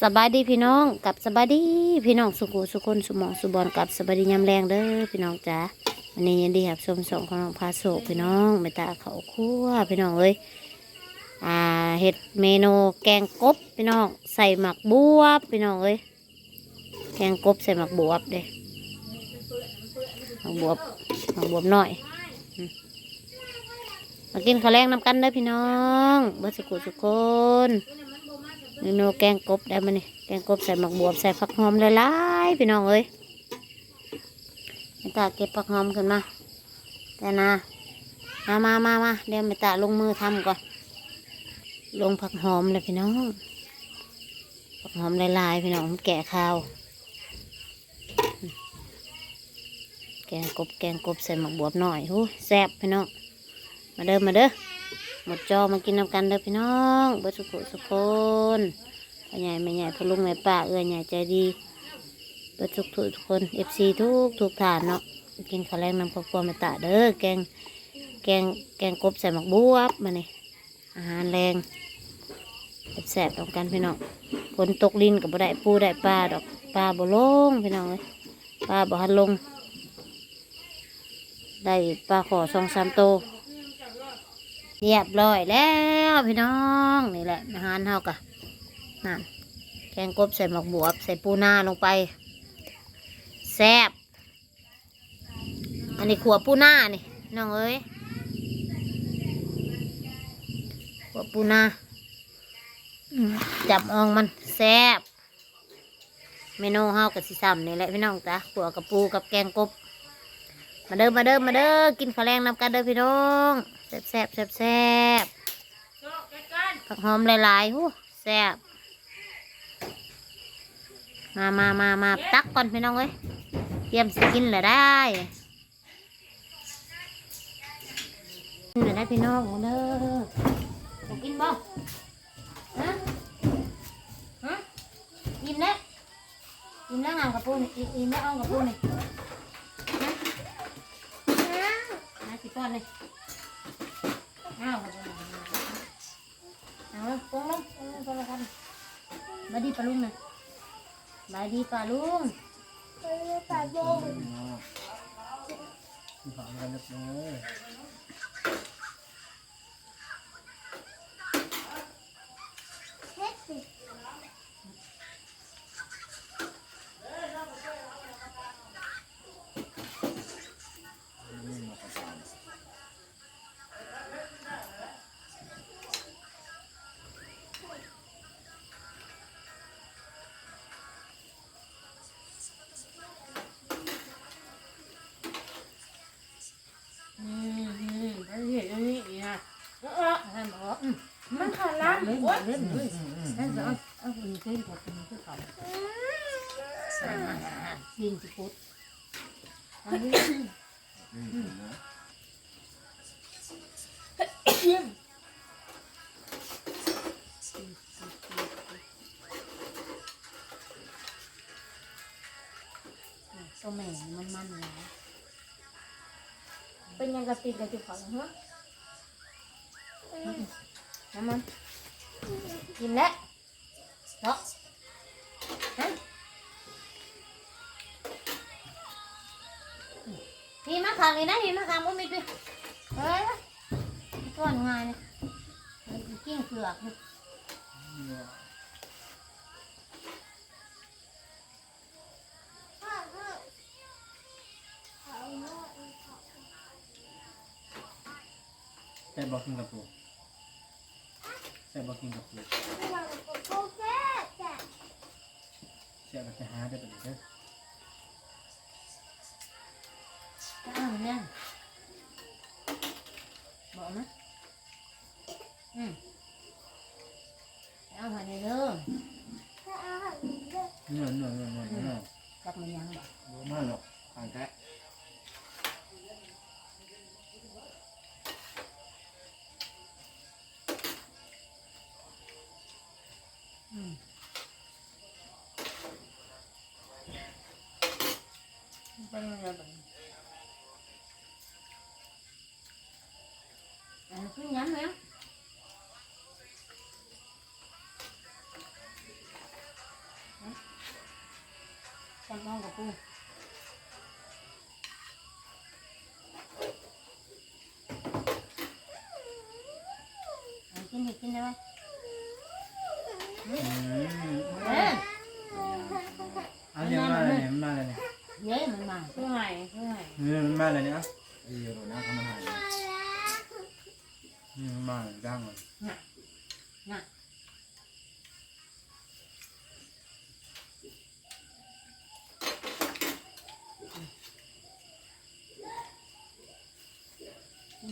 สบายดีพี่น้องกับสบายดีพี่น้องสุขุสุคนสุหมองสุบอนกับสบายดียามแรงเด้อพี่น้องจ้าวันนี้ยินดีครับชมสองของน้องพาโศกพี่น้องไม่ตาเขาคั่วพี่น้องเอ้ยอ่าเห็ดเมนูแกงกบพี่น้องใส่หมักบวบพี่น้องเอ้ยแกงกบใส่หมักบวบเด้หมักบวบหมักบวบหน่อยมากินข้าวแรงน้ำกันเด้อพี่น้องเบิดสุขุสุคน เมนูแกงกบได้มาเนี่ยแกงกบใส่หมักบวบใส่ผักหอมหลายๆพี่น้องเอ้ยไม่ตาเก็บผักหอมขึ้นมาแต่นะมามามามาเดี๋ยวมตาลงมือทำก่อน ลงผักหอมเลยพี่น้องผักหอมหลายๆพี่น้องแกะข้าว แกงกบแกงกบใส่หมักบวบหน่อยหูแซ่บพี่น้องมาเด้อมาเด้อ หมดจอมากินน้ำกันเด้อพี่น้องเบิดสุขสุขคนพ่อใหญ่แม่ใหญ่พ่อลุงแม่ป้าเอื้อใหญ่ใจดีเบิดสุขทุกคนเอฟซีทุกทุกฐานเนาะกินข้าวแรงน้ำครอบครัวม่ตาเด้อแกงแกงแกงกบใส่หมักบวบมาเนี่ยอาหารแรงแสบๆต้องกันพี่น้องฝนตกลินกับบ่ได้ปูได้ปลาดอกปลาบ่ลงพี่น้องเลยปลาบ่หันลง ได้ปลาขอสองสามโต เรียบร้อยแล้วพี่น้องนี่แหละอาหารเท่ากับนั่นแกงกบใส่หมกบวบใส่ปูนาลงไปแซ่บอันนี้ขัวปูนานี่น้องเอ้ยขัวปูนาจับอองมันแซ่บเมนูเฮากับสิซ้ำนี่แหละพี่น้องจ้ะขัวกับปูกับแกงกบมาเด้อมาเด้อมาเด้อกินข้าวแรงนำกันเด้อพี่น้อง บแซ่บแซ่บแซ่บผักหอมหลายๆหูแซ่บมามามามาตักก่อนพี่น้องเอ้ยเตรียมสิกินเลยได้กินเลยได้พี่น้องเด้อจะกินบ่ฮะฮะกินแล้วกินแล้วงามกับปูนี่กินแล้วเอากับปูนี่มาสิก่อนเลย เอาเอาเลยปงลงปงลงละกันบายดีปลาลุงนะบายดีปลาลุงฝังกันเรียบร้อยอืมอืมบายดีอันนี้อีกนะเออเออให้หมออืม มันขาดล้าง เล่นโอ๊ยเล่นเลยให้จะเอาเอาคนนี้เล่นกับคนนี้ก็เขายิงสิพุทธอันนี้ตัวแม่มันมันแล้วเป็นยังกระติกกระติกของหัวน้ำมัน กินแล้วเนาะฮะพี่มาขังเลยนะพี่มาขังบ่มีพี่เฮ้ยก้อนงายเนี่ยกิ้งเปลือกนี่ใส่บอกกินกับปู ใส่บอกกินกับปูใส่แบบจะหาได้แบบนี้เด้ออ้าวเนี่ยบอกนะอืมเอาหันในเด้อเนื้อเนื้อเนื้อเนื้อเนื้อจับมันยังบอก บ่มาหรอกผ่านแท้ จับน้องกับปูเอากินให้กินได้ไหมอืมเอ๊ะเอาเนี่ยมาเลยเนี่ยมาเลยเนี่ย เย้มันมา เพื่อไงเพื่อไง อืมมาเลยเนี่ย ไอ้เหี้ยโดนน้ำทำมันหาย อืมมาเลยดังเลย น่ะ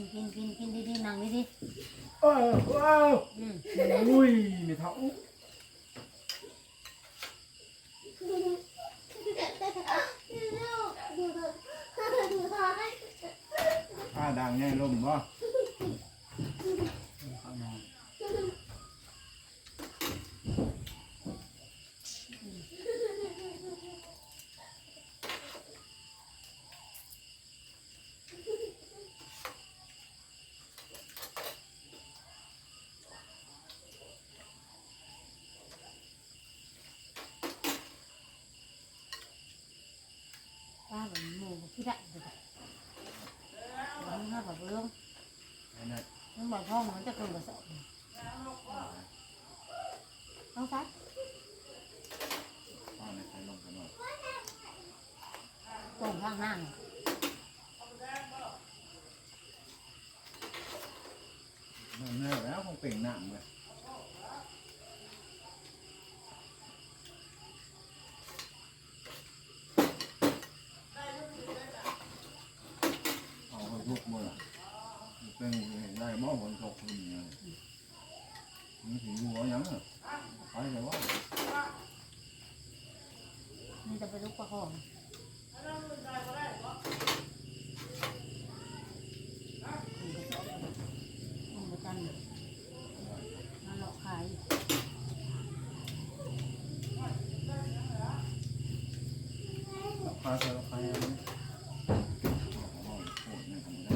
กินกินกินกินดีๆนั่งดีโอ้โหๆอืมอุ้ยไม่เท่าผ้าดังแง่ลมบ่ เอานอน ป้าแบบหมูที่ได้เลยค่ะร้องห้าแบบเรื่อง ไอ้นั่น ต้อง บอกพ่อมันจะเกินกระสอบต้องซัดผ้าในใช้ลมกันหน่อยตรงข้างหน้ามันแน่แล้วคงเปล่งหนังเลยเอาไปทุกมือเป็น เห็นได้บ่ฝนตกขึ้นเนี่ยมันสิอยู่เหยังอะไปเลยว่านี่จะไปลุกประคองมันประจันมาหลอกขายพาส่ลงไปอันนี้ เอาโคตรเนี่ยทำได้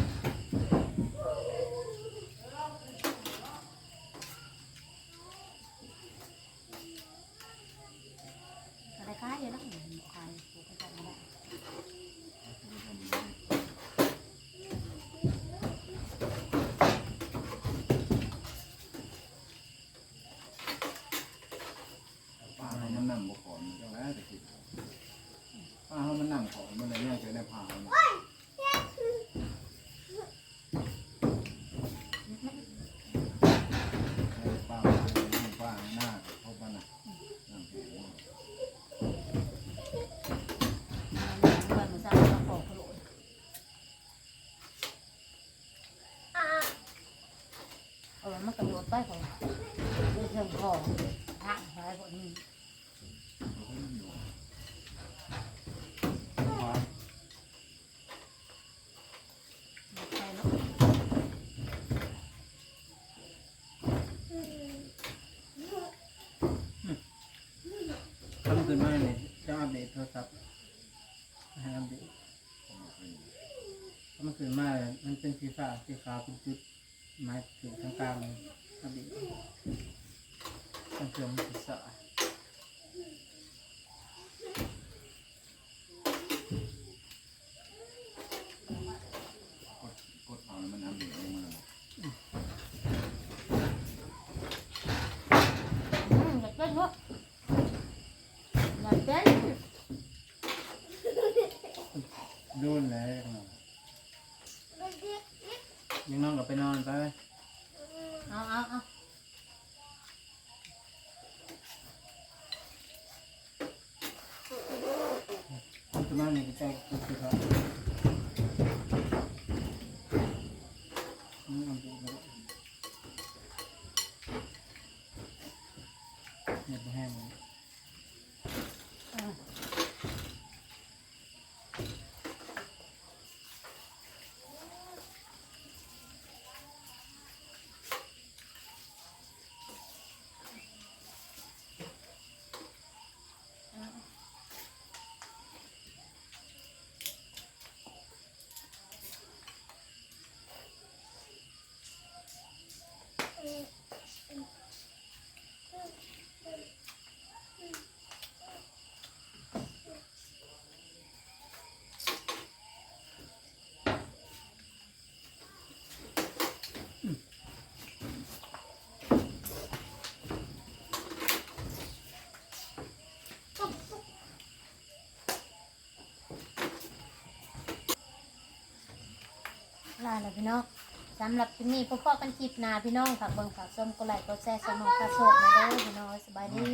อะไรขายเยอะนะขายถูกกระจันไม่ได้ ป้าเขามันนั่งบ่ขอนจังแล้วแต่คิดป้าเขามันนั่งขอนมันเลยเนี่ยจะได้พามันให้ป้ามาให้ป้าหน้าเขาป้าน่ะนั่งแข็ง มันมันมันสร้างกระป๋องขลุ่นเออ มันกระโดดไปของเรื่องของทางหายคนนี้ใช่เนาะทำขึ้นมาเนี่ยจะอัปเดตโทรศัพท์ให้อัปเดตถ้ามันขึ้นมาเลยมันเป็นสีฟ้าสีขาวเป็นจุด หมายถึงทางกลางเลยอัปเดตทางเครื่องมันสีสาย กดเอาแล้วมันน้ำเดือดลงมา อืมอยากเต้นวะอยากเต้น โดนแล้วยังนอนกับไปนอนไป เอาเอาเอา มันขึ้นมาเนี่ยจะจุดสีขาวอืมอัปเดตไปแล้วเน็ตบ่แห้งเลย เลาแล้ว พี่น้องสำหรับที่นี่พ่อๆกันคลิปหนาพี่น้องฝากเบิ่งฝากชมกดไลค์กดแชร์สมองกระโชกมาเด้อพี่น้องสบายดี